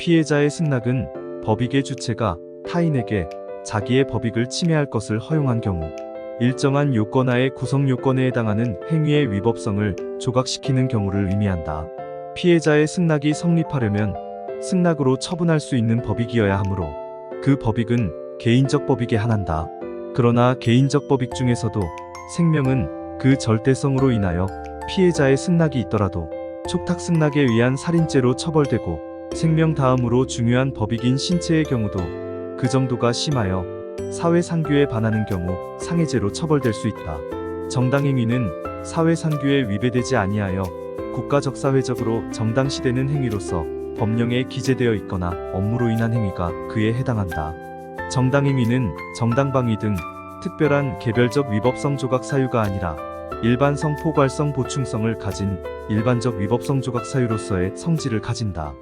피해자의 승낙은 법익의 주체가 타인에게 자기의 법익을 침해할 것을 허용한 경우 일정한 요건하의 구성 요건에 해당하는 행위의 위법성을 조각시키는 경우를 의미한다. 피해자의 승낙이 성립하려면 승낙으로 처분할 수 있는 법익이어야 하므로 그 법익은 개인적 법익에 한한다. 그러나 개인적 법익 중에서도 생명은 그 절대성으로 인하여 피해자의 승낙이 있더라도 촉탁 승낙에 의한 살인죄로 처벌되고 생명 다음으로 중요한 법익인 신체의 경우도 그 정도가 심하여 사회 상규에 반하는 경우 상해죄로 처벌될 수 있다. 정당 행위는 사회 상규에 위배되지 아니하여 국가적 사회적으로 정당시되는 행위로서 법령에 기재되어 있거나 업무로 인한 행위가 그에 해당한다. 정당 행위는 정당방위 등 특별한 개별적 위법성 조각 사유가 아니라 일반성 포괄성 보충성을 가진 일반적 위법성 조각 사유로서의 성질을 가진다.